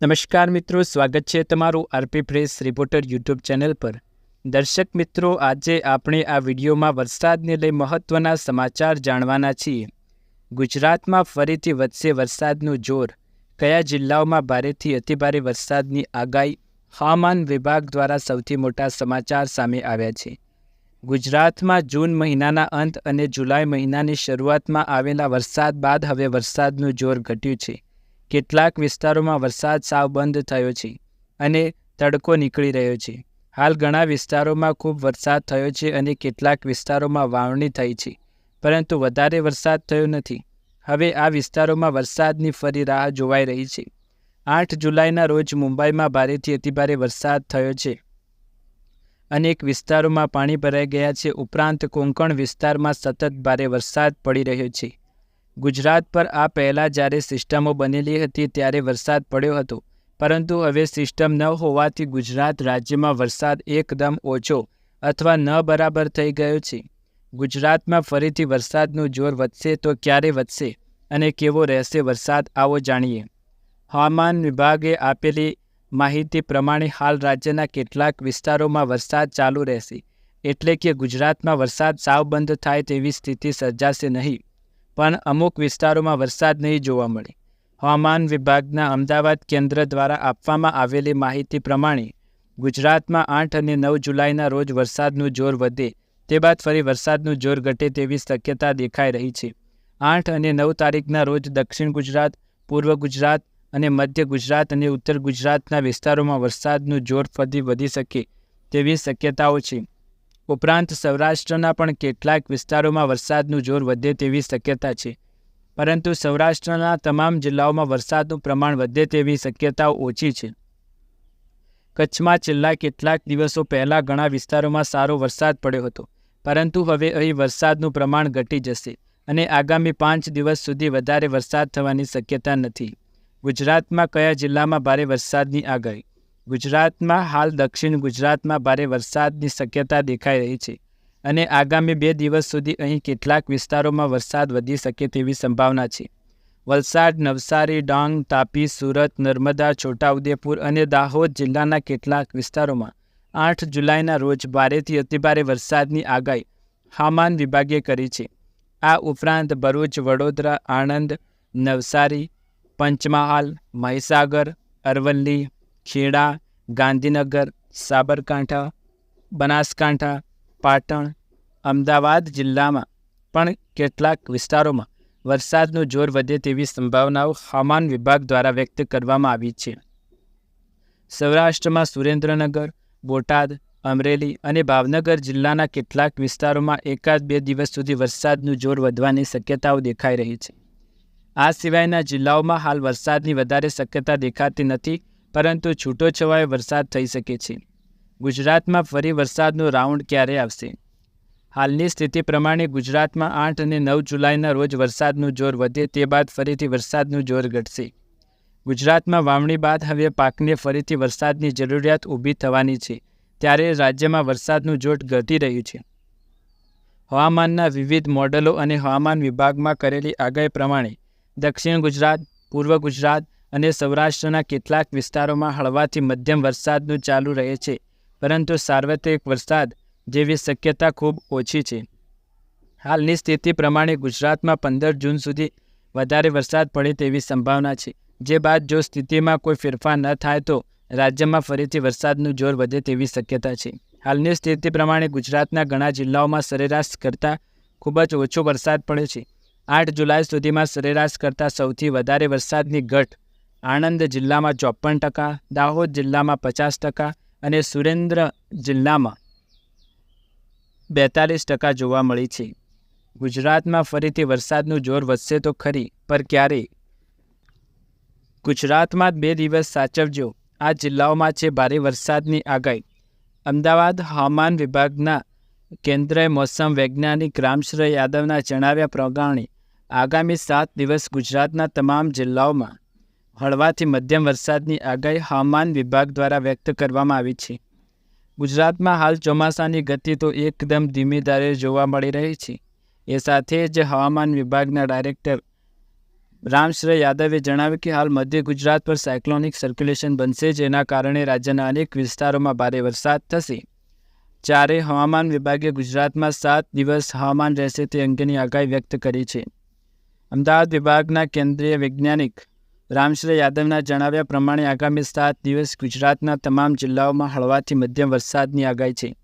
નમસ્કાર મિત્રો, સ્વાગત છે તમારું RP press reporter YouTube channel પર. દર્શક મિત્રો, આજે આપણે આ વિડીયોમાં વરસાદને લઈ મહત્ત્વના સમાચાર જાણવાના છીએ. ગુજરાતમાં ફરીથી વધશે વરસાદનું જોર. કયા જિલ્લાઓમાં ભારેથી અતિભારે વરસાદની આગાહી? હવામાન વિભાગ દ્વારા સૌથી મોટા સમાચાર સામે આવ્યા છે. ગુજરાતમાં જૂન મહિનાના અંત અને જુલાઈ મહિનાની શરૂઆતમાં આવેલા વરસાદ બાદ હવે વરસાદનું જોર ઘટ્યું છે. કેટલાક વિસ્તારોમાં વરસાદ સાવ બંધ થયો છે અને તડકો નીકળી રહ્યો છે. હાલ ઘણા વિસ્તારોમાં ખૂબ વરસાદ થયો છે અને કેટલાક વિસ્તારોમાં વાવણી થઈ છે, પરંતુ વધારે વરસાદ થયો નથી. હવે આ વિસ્તારોમાં વરસાદની ફરી રાહ જોવાઈ રહી છે. આઠ જુલાઈના રોજ મુંબઈમાં ભારેથી અતિભારે વરસાદ થયો છે. અનેક વિસ્તારોમાં પાણી ભરાઈ ગયા છે. ઉપરાંત કોંકણ વિસ્તારમાં સતત ભારે વરસાદ પડી રહ્યો છે. ગુજરાત પર આ પહેલાં જ્યારે સિસ્ટમો બનેલી હતી ત્યારે વરસાદ પડ્યો હતો. પરંતુ હવે સિસ્ટમ ન હોવાથી ગુજરાત રાજ્યમાં વરસાદ એકદમ ઓછો અથવા ન બરાબર થઈ ગયો છે. ગુજરાતમાં ફરીથી વરસાદનું જોર વધશે તો ક્યારે વધશે અને કેવો રહેશે વરસાદ આવો જાણીએ. હવામાન વિભાગે આપેલી માહિતી પ્રમાણે હાલ રાજ્યના કેટલાક વિસ્તારોમાં વરસાદ ચાલુ રહેશે. એટલે કે ગુજરાતમાં વરસાદ સાવ બંધ થાય તેવી સ્થિતિ સર્જાશે નહીં. પણ અમુક વિસ્તારોમાં વરસાદ નહીં જોવા મળે. હવામાન વિભાગના અમદાવાદ કેન્દ્ર દ્વારા આપવામાં આવેલી માહિતી પ્રમાણે ગુજરાતમાં આઠ અને નવ જુલાઈના રોજ વરસાદનું જોર વધે તે બાદ ફરી વરસાદનું જોર ઘટે તેવી શક્યતા દેખાઈ રહી છે. આઠ અને નવ તારીખના રોજ દક્ષિણ ગુજરાત, પૂર્વ ગુજરાત અને મધ્ય ગુજરાત અને ઉત્તર ગુજરાતના વિસ્તારોમાં વરસાદનું જોર ફરી વધી શકે તેવી શક્યતાઓ છે. ઉપરાંત સૌરાષ્ટ્રના પણ કેટલાક વિસ્તારોમાં વરસાદનું જોર વધે તેવી શક્યતા છે. પરંતુ સૌરાષ્ટ્રના તમામ જિલ્લાઓમાં વરસાદનું પ્રમાણ વધે તેવી શક્યતાઓ ઓછી છે. કચ્છમાં છેલ્લા કેટલાક દિવસો પહેલાં ઘણા વિસ્તારોમાં સારો વરસાદ પડ્યો હતો, પરંતુ હવે અહીં વરસાદનું પ્રમાણ ઘટી જશે અને આગામી પાંચ દિવસ સુધી વધારે વરસાદ થવાની શક્યતા નથી. ગુજરાતમાં કયા જિલ્લામાં ભારે વરસાદની આગાહી? ગુજરાતમાં હાલ દક્ષિણ ગુજરાતમાં ભારે વરસાદની શક્યતા દેખાઈ રહી છે અને આગામી બે દિવસ સુધી અહીં કેટલાક વિસ્તારોમાં વરસાદ વધી શકે તેવી સંભાવના છે. વલસાડ, નવસારી, ડાંગ, તાપી, સુરત, નર્મદા, છોટાઉદેપુર અને દાહોદ જિલ્લાના કેટલાક વિસ્તારોમાં આઠ જુલાઈના રોજ ભારેથી અતિભારે વરસાદની આગાહી હવામાન વિભાગે કરી છે. આ ઉપરાંત ભરૂચ, વડોદરા, આણંદ, નવસારી, પંચમહાલ, મહીસાગર, અરવલ્લી ખેડા, ગાંધીનગર, સાબરકાંઠા, બનાસકાંઠા, પાટણ, અમદાવાદ જિલ્લામાં પણ કેટલાક વિસ્તારોમાં વરસાદનું જોર વધે તેવી સંભાવનાઓ હવામાન વિભાગ દ્વારા વ્યક્ત કરવામાં આવી છે. સૌરાષ્ટ્રમાં સુરેન્દ્રનગર, બોટાદ, અમરેલી અને ભાવનગર જિલ્લાના કેટલાક વિસ્તારોમાં એકાદ બે દિવસ સુધી વરસાદનું જોર વધવાની શક્યતાઓ દેખાઈ રહી છે. આ સિવાયના જિલ્લાઓમાં હાલ વરસાદની વધારે શક્યતા દેખાતી નથી પરંતુ છૂટોછવાયો વરસાદ થઈ શકે છે. ગુજરાતમાં ફરી વરસાદનો રાઉન્ડ ક્યારે આવશે? હાલની સ્થિતિ પ્રમાણે ગુજરાતમાં આઠ અને નવ જુલાઈના રોજ વરસાદનું જોર વધે તે બાદ ફરીથી વરસાદનું જોર ઘટશે. ગુજરાતમાં વાવણી બાદ હવે પાકને ફરીથી વરસાદની જરૂરિયાત ઊભી થવાની છે, ત્યારે રાજ્યમાં વરસાદનું જોટ ઘટી રહ્યું છે. હવામાનના વિવિધ મોડલો અને હવામાન વિભાગમાં કરેલી આગાહી પ્રમાણે દક્ષિણ ગુજરાત, પૂર્વ ગુજરાત અને સૌરાષ્ટ્રના કેટલાક વિસ્તારોમાં હળવાથી મધ્યમ વરસાદનું ચાલુ રહે છે, પરંતુ સાર્વત્રિક વરસાદ જેવી શક્યતા ખૂબ ઓછી છે. હાલની સ્થિતિ પ્રમાણે ગુજરાતમાં પંદર જૂન સુધી વધારે વરસાદ પડે તેવી સંભાવના છે. જે બાદ જો સ્થિતિમાં કોઈ ફેરફાર ન થાય તો રાજ્યમાં ફરીથી વરસાદનું જોર વધે તેવી શક્યતા છે. હાલની સ્થિતિ પ્રમાણે ગુજરાતના ઘણા જિલ્લાઓમાં સરેરાશ કરતાં ખૂબ જ ઓછો વરસાદ પડે છે. આઠ જુલાઈ સુધીમાં સરેરાશ કરતાં સૌથી વધારે વરસાદની ઘટ આણંદ જિલ્લામાં ચોપન ટકા, દાહોદ જિલ્લામાં પચાસ ટકા અને સુરેન્દ્ર જિલ્લામાં બેતાલીસ ટકા જોવા મળી છે. ગુજરાતમાં ફરીથી વરસાદનું જોર વધશે તો ખરી, પર ક્યારે? ગુજરાતમાં બે દિવસ સાચવજો. આ જિલ્લાઓમાં છે ભારે વરસાદની આગાહી. અમદાવાદ હવામાન વિભાગના કેન્દ્રીય મોસમ વૈજ્ઞાનિક રામશ્રય યાદવના જણાવ્યા પ્રમાણે આગામી સાત દિવસ ગુજરાતના તમામ જિલ્લાઓમાં હળવાથી મધ્યમ વરસાદની આગાહી હવામાન વિભાગ દ્વારા વ્યક્ત કરવામાં આવી છે. ગુજરાતમાં હાલ ચોમાસાની ગતિ તો એકદમ ધીમી ધારે જોવા મળી રહી છે. એ સાથે જ હવામાન વિભાગના ડાયરેક્ટર રામશ્રય યાદવે જણાવ્યું કે હાલ મધ્ય ગુજરાત પર સાયક્લોનિક સર્ક્યુલેશન બનશે, જેના કારણે રાજ્યના અનેક વિસ્તારોમાં ભારે વરસાદ થશે. જ્યારે હવામાન વિભાગે ગુજરાતમાં સાત દિવસ હવામાન રહેશે તે અંગેની આગાહી વ્યક્ત કરી છે. અમદાવાદ વિભાગના કેન્દ્રીય વૈજ્ઞાનિક રામશ્રય યાદવના જણાવ્યા પ્રમાણે આગામી સાત દિવસ ગુજરાતના તમામ જિલ્લાઓમાં હળવાથી મધ્યમ વરસાદની આગાહી છે.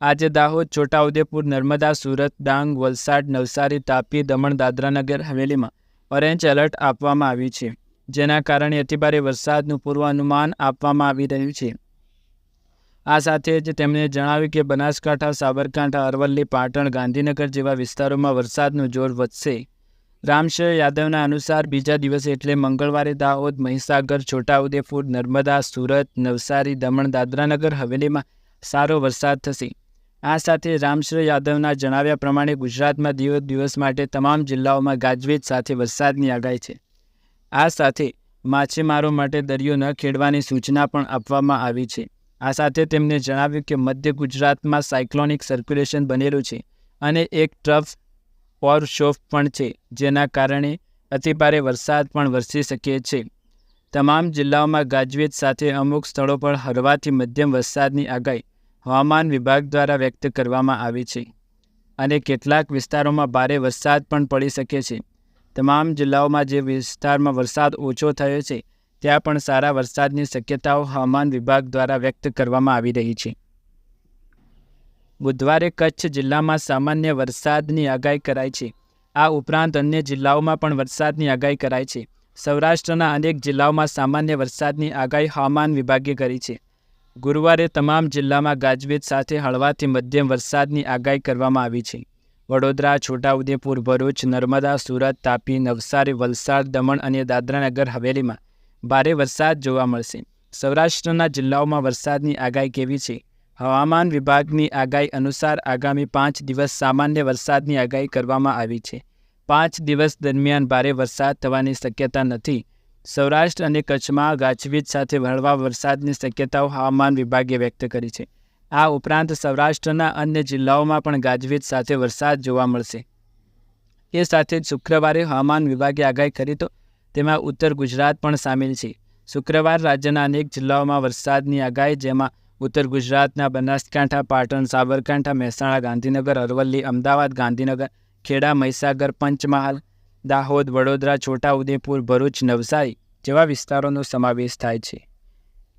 આજે દાહોદ, છોટાઉદેપુર, નર્મદા, સુરત, ડાંગ, વલસાડ, નવસારી, તાપી, દમણ, દાદરાનગર, હવેલીમાં ઓરેન્જ એલર્ટ આપવામાં આવ્યું છે, જેના કારણે અતિભારે વરસાદનું પૂર્વાનુમાન આપવામાં આવી રહ્યું છે. આ સાથે જ તેમણે જણાવ્યું કે બનાસકાંઠા, સાબરકાંઠા, અરવલ્લી, પાટણ, ગાંધીનગર જેવા વિસ્તારોમાં વરસાદનું જોર વધશે. રામશય યાદવના અનુસાર બીજા દિવસે એટલે મંગળવારે દાહોદ, મહીસાગર, છોટાઉદેપુર, નર્મદા, સુરત, નવસારી, દમણ, દાદરાનગર હવેલીમાં સારો વરસાદ થશે. આ સાથે રામશ્રી યાદવના જણાવ્યા પ્રમાણે ગુજરાતમાં દિવસ દિવસ માટે તમામ જિલ્લાઓમાં ગાજવીજ સાથે વરસાદની આગાહી છે. આ સાથે માછીમારો માટે દરિયો ન ખેડવાની સૂચના પણ આપવામાં આવી છે. આ સાથે તેમણે જણાવ્યું કે મધ્ય ગુજરાતમાં સાયક્લોનિક સર્ક્યુલેશન બનેલું છે અને એક ટ્રફ ઓર શોફ પણ છે, જેના કારણે અતિભારે વરસાદ પણ વરસી શકે છે. તમામ જિલ્લાઓમાં ગાજવીજ સાથે અમુક સ્થળો પર હળવાથી મધ્યમ વરસાદની આગાહી હવામાન વિભાગ દ્વારા વ્યક્ત કરવામાં આવી છે અને કેટલાક વિસ્તારોમાં ભારે વરસાદ પણ પડી શકે છે. તમામ જિલ્લાઓમાં જે વિસ્તારમાં વરસાદ ઓછો થયો છે, ત્યાં પણ સારા વરસાદની શક્યતાઓ હવામાન વિભાગ દ્વારા વ્યક્ત કરવામાં આવી રહી છે. બુધવારે કચ્છ જિલ્લામાં સામાન્ય વરસાદની આગાહી કરાઈ છે. આ ઉપરાંત અન્ય જિલ્લાઓમાં પણ વરસાદની આગાહી કરાઈ છે. સૌરાષ્ટ્રના અનેક જિલ્લાઓમાં સામાન્ય વરસાદની આગાહી હવામાન વિભાગે કરી છે. ગુરુવારે તમામ જિલ્લામાં ગાજવીજ સાથે હળવાથી મધ્યમ વરસાદની આગાહી કરવામાં આવી છે. વડોદરા, છોટાઉદેપુર, ભરૂચ, નર્મદા, સુરત, તાપી, નવસારી, વલસાડ, દમણ અને દાદરાનગર હવેલીમાં ભારે વરસાદ જોવા મળશે. સૌરાષ્ટ્રના જિલ્લાઓમાં વરસાદની આગાહી કેવી છે? હવામાન વિભાગની આગાહી અનુસાર આગામી પાંચ દિવસ સામાન્ય વરસાદની આગાહી કરવામાં આવી છે. પાંચ દિવસ દરમિયાન ભારે વરસાદ થવાની શક્યતા નથી. સૌરાષ્ટ્ર અને કચ્છમાં ગાજવીજ સાથે હળવા વરસાદની શક્યતાઓ હવામાન વિભાગે વ્યક્ત કરી છે. આ ઉપરાંત સૌરાષ્ટ્રના અન્ય જિલ્લાઓમાં પણ ગાજવીજ સાથે વરસાદ જોવા મળશે. એ સાથે જ શુક્રવારે હવામાન વિભાગે આગાહી કરી તો તેમાં ઉત્તર ગુજરાત પણ સામેલ છે. શુક્રવાર રાજ્યના અનેક જિલ્લાઓમાં વરસાદની આગાહી, જેમાં ઉત્તર ગુજરાતના બનાસકાંઠા, પાટણ, સાબરકાંઠા, મહેસાણા, ગાંધીનગર, અરવલ્લી, અમદાવાદ, ગાંધીનગર, ખેડા, મહીસાગર, પંચમહાલ, દાહોદ, વડોદરા, છોટાઉદેપુર, ભરૂચ, નવસારી જેવા વિસ્તારોનો સમાવેશ થાય છે.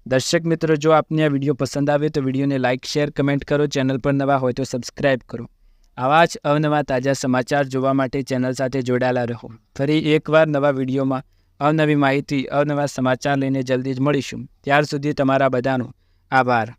દર્શક મિત્રો, જો આપને આ વીડિયો પસંદ આવે તો વિડીયોને લાઇક, શેર, કમેન્ટ કરો. ચેનલ પર નવા હોય તો સબસ્ક્રાઇબ કરો. આવા જ અવનવા તાજા સમાચાર જોવા માટે ચેનલ સાથે જોડાયેલા રહો. ફરી એકવાર નવા વિડીયોમાં અવનવી માહિતી, અવનવા સમાચાર લઈને જલ્દી જ મળીશું. ત્યાર સુધી તમારા બધાનો આભાર.